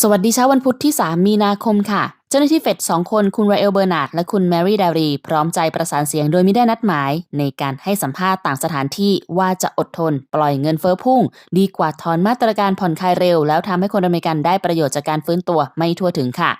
สวัสดีเช้าวันพุธที่ 3 มีนาคมค่ะ เจ้าหน้าที่เฟดสองคนคุณไรเอลเบอร์นาร์ดและคุณแมรี่ดารีพร้อมใจประสานเสียงโดยไม่ได้นัดหมาย ในการให้สัมภาษณ์ต่างสถานที่ว่าจะอดทน ปล่อยเงินเฟ้อพุ่ง ดีกว่าถอนมาตรการผ่อนคลายเร็ว แล้วทำให้คนอเมริกันได้ประโยชน์จากการฟื้นตัวไม่ทั่วถึงค่ะ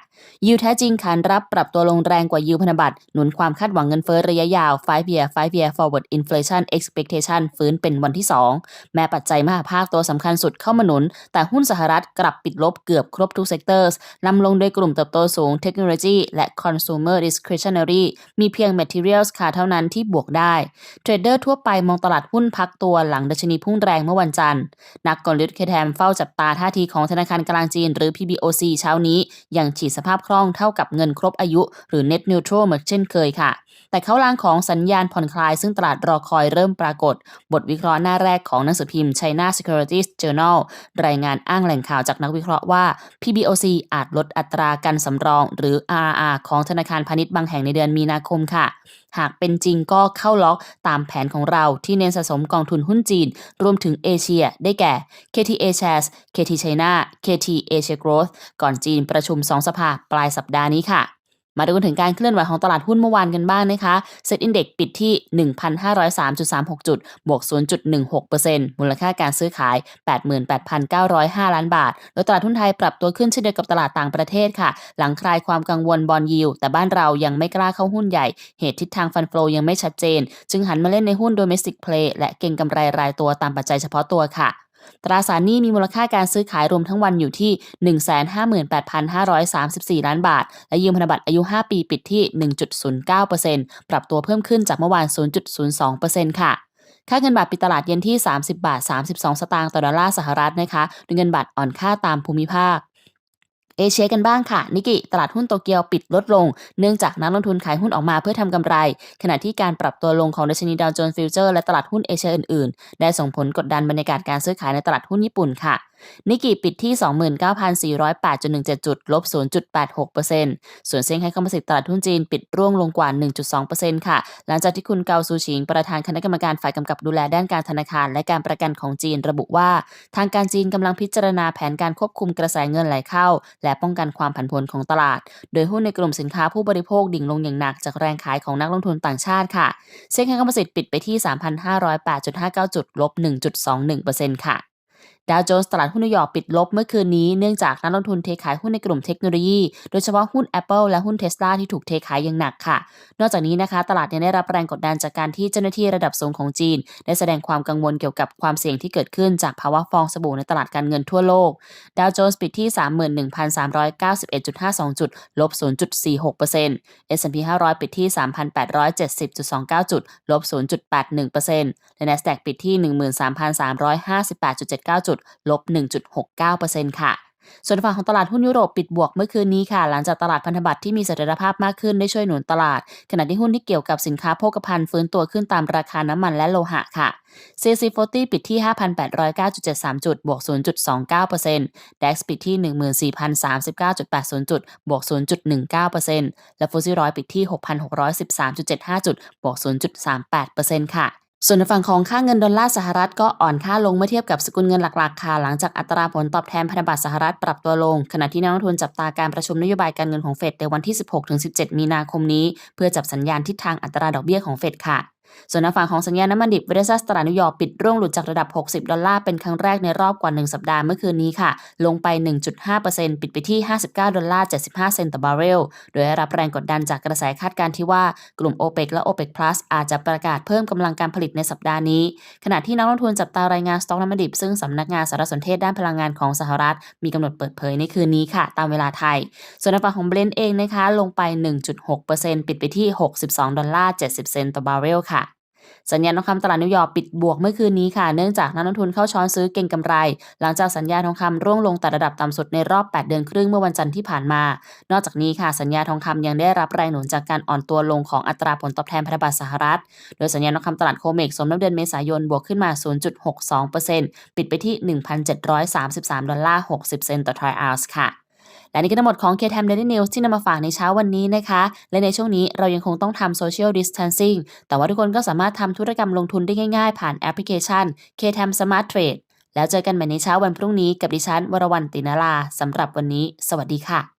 ยิวแท้จริงขานรับปรับตัวลงแรงกว่ายิวพันธบัตรหนุนความคาดหวังเงินเฟ้อระยะยาว 5 year 5 year forward inflation expectation ฟื้นเป็นวันที่ 2 แม้ปัจจัยมหาภาคตัวสำคัญสุดเข้ามาหนุน แต่หุ้นสหรัฐกลับปิดลบเกือบครบทุกเซกเตอร์นำลงโดยกลุ่มเติบโตสูงเทคโนโลยีและ consumer discretionary มีเพียง materials ค่ะเท่านั้นที่บวกได้ เทรดเดอร์ทั่วไปมองตลาดหุ้นพักตัวหลังดัชนีพุ่งแรงเมื่อวันจันทร์ นักกลยุทธ์เคแทมเฝ้าจับตาท่าทีของธนาคารกลางจีนหรือ PBOC เช้านี้ยังฉีดสภาพคล่องเท่ากับเงินครบอายุ หรือ net neutral เหมือนเช่นเคยค่ะแต่เขาลางของสัญญาณผ่อนคลายซึ่งตลาดรอคอยเริ่มปรากฏ บทวิเคราะห์หน้าแรกของหนังสือพิมพ์ China Securities Journal รายงานอ้างแหล่งข่าวจากนักวิเคราะห์ว่า PBOC อาจลดอัตราการสำรองหรือ rr ของธนาคารพาณิชย์บางแห่งในเดือนมีนาคมค่ะ หากเป็นจริงก็เข้าล็อกตามแผนของเราที่เน้นสะสมกองทุนหุ้นจีน รวมถึงเอเชีย ได้แก่ KTA Shares KT China KT Asia Growth ก่อนจีนประชุม 2 สภาปลายสัปดาห์นี้ค่ะ มาดูถึงการเคลื่อนไหวของตลาดหุ้นเมื่อวานกันบ้างนะคะเซ็ตอินเด็กปิดที่ 1,503.36 จุด บวก 0.16%มูลค่าการซื้อขาย 88,905 ล้านบาท โดยตลาดหุ้นไทยปรับตัวขึ้นเช่นเดียวกับตลาดต่างประเทศค่ะ หลังคลายความกังวลบอลยิว แต่บ้านเรายังไม่กล้าเข้าหุ้นใหญ่ เหตุทิศทางฟันโฟลยังไม่ชัดเจน จึงหันมาเล่นในหุ้น domestic play และเก็งกำไรรายตัวตามปัจจัยเฉพาะตัวค่ะ ตราสารหนี้มีมูลค่าการซื้อขายรวมทั้งวันอยู่ที่ 158,534 ล้านบาท และยืมพันธบัตรอายุ 5 ปีปิดที่ 1.09%ปรับตัวเพิ่มขึ้นจากเมื่อวาน 0.02%ค่ะค่าเงินบาทปิดตลาดเย็นที่ 30 บาท 32 สตางค์ต่อดอลลาร์สหรัฐนะคะโดยเงินบาทอ่อนค่าตามภูมิภาค เอเชียกันบ้างค่ะ นิกิตลาดหุ้นโตเกียวปิดลดลง เนื่องจากนักลงทุนขายหุ้นออกมาเพื่อทำกำไร ขณะที่การปรับตัวลงของดัชนีดาวโจนส์ฟิวเจอร์และตลาดหุ้นเอเชียอื่นๆ ได้ส่งผลกดดันบรรยากาศการซื้อขายในตลาดหุ้นญี่ปุ่นค่ะนิกิปิดที่ 29,408.17 จุดลบ 0.86%ส่วนเซี่ยงไฮ้คอมโพสิตตลาดหุ้นจีนปิดร่วงลงกว่า 1.2%ค่ะ หลังจากที่คุณเกาซูชิง ประธานคณะกรรมการฝ่ายกำกับดูแลด้านการธนาคาร และการประกันของจีนระบุว่า ทางการจีนกำลังพิจารณาแผนการควบคุมกระแสเงินไหลเข้า และป้องกันความผันผวนของตลาด โดยหุ้นในกลุ่มสินค้าผู้บริโภคดิ่งลงอย่างหนักจากแรงขายของนักลงทุนต่างชาติค่ะเซี่ยงไฮ้คอมโพสิตปิดไปที่ 3,508.59 จุดลบ 1.21%ค่ะ ดาวโจนส์ตลาดหุ้นนิวยอร์กปิดลบเมื่อคืนนี้เนื่องจากนักลงทุนเทขายหุ้นในกลุ่มเทคโนโลยี โดยเฉพาะหุ้น Apple และหุ้น Tesla ที่ถูกเทขายอย่างหนักค่ะ นอกจากนี้นะคะ ตลาดยังได้รับแรงกดดันจากการที่เจ้าหน้าที่ระดับสูงของจีน ได้แสดงความกังวลเกี่ยวกับความเสี่ยงที่เกิดขึ้นจากภาวะฟองสบู่ในตลาดการเงินทั่วโลก ดาวโจนส์ปิดที่ 31,391.52 จุด ลบ 0.46% S&P 500 ปิดที่ 3,870.29 จุด ลบ 0.81%และ NASDAQ ปิดที่ 13,358.79 จุดลบ 1.69%ค่ะส่วนฝั่งของตลาดหุ้นยุโรปปิดบวกเมื่อคืนนี้ค่ะ หลังจากตลาดพันธบัตรที่มีเสถียรภาพมากขึ้นได้ช่วยหนุนตลาด ขณะที่หุ้นที่เกี่ยวกับสินค้าโภคภัณฑ์ฟื้นตัวขึ้นตามราคาน้ำมันและโลหะค่ะ CC40 ปิดที่ 5,809.73 จุด บวก 0.29% DAX ปิดที่ 14,039.80 จุด บวก 0.19%และ FTSE 100ปิดที่ 6,613.75 จุด บวก 0.38%ค่ะ ส่วนในฝั่งของค่าเงินดอลลาร์สหรัฐก็อ่อนค่าลงเมื่อเทียบกับสกุลเงินหลักๆค่ะหลังจากอัตราผลตอบแทนพันธบัตรสหรัฐปรับตัวลง ขณะที่นักลงทุนจับตาการประชุมนโยบายการเงินของเฟดในวันที่ 16-17 มีนาคมนี้ เพื่อจับสัญญาณทิศทางอัตราดอกเบี้ยของเฟดค่ะ ส่วนในฝั่งของสัญญาณน้ำมันดิบเวสซัสตลานิวยอร์กปิดร่วงหลุดจากระดับ 60 ดอลลาร์เป็นครั้งแรกในรอบกว่า 1 สัปดาห์เมื่อคืนนี้ค่ะ ลงไป 1.5%ปิดไปที่ 59 ดอลลาร์ 75 เซนต์ต่อบาร์เรล โดยได้รับแรงกดดันจากกระแสคาดการณ์ที่ว่ากลุ่ม OPEC และ OPEC Plus อาจจะประกาศเพิ่มกำลังการผลิตในสัปดาห์นี้ ขณะที่นักลงทุนจับตารายงานสต็อกน้ำมันดิบซึ่งสำนักงานสารสนเทศด้านพลังงานของสหรัฐ มีกำหนดเปิดเผยในคืนนี้ค่ะ ตามเวลาไทย ส่วนในฝั่งของเบรนท์เองนะคะลงไป 1.6%ปิดไปที่ 62 ดอลลาร์ 70 เซนต์ต่อบาร์เรลค่ะ สัญญาณทองคำตลาดนิวยอร์กปิดบวกเมื่อคืนนี้ค่ะ เนื่องจากนักลงทุนเข้าช้อนซื้อเก่งกำไร หลังจากสัญญาทองคำร่วงลงแต่ระดับต่ำสุดในรอบ 8 เดือนครึ่งเมื่อวันจันทร์ที่ผ่านมา นอกจากนี้ค่ะสัญญาทองคำยังได้รับแรงหนุนจากการอ่อนตัวลงของอัตราผลตอบแทนพันธบัตรสหรัฐ โดยสัญญาทองคำตลาดโคเมกสมน้ำเดือนเมษายนบวกขึ้นมา 0.62%ปิดไปที่ 1,733 ดอลลาร์ 60 เซนต์ต่อทรอยออนซ์ค่ะ และนี่ก็ทั้งหมดของ KTM Daily News ที่นำมาฝากในเช้าวันนี้นะคะ และในช่วงนี้เรายังคงต้องทำ Social Distancing แต่ว่าทุกคนก็สามารถทำธุรกรรมลงทุนได้ง่ายๆ ผ่านแอปพลิเคชัน KTM Smart Trade แล้วเจอกันใหม่ในเช้าวันพรุ่งนี้กับดิฉันวรวรรณตินาลาสำหรับวันนี้ สวัสดีค่ะ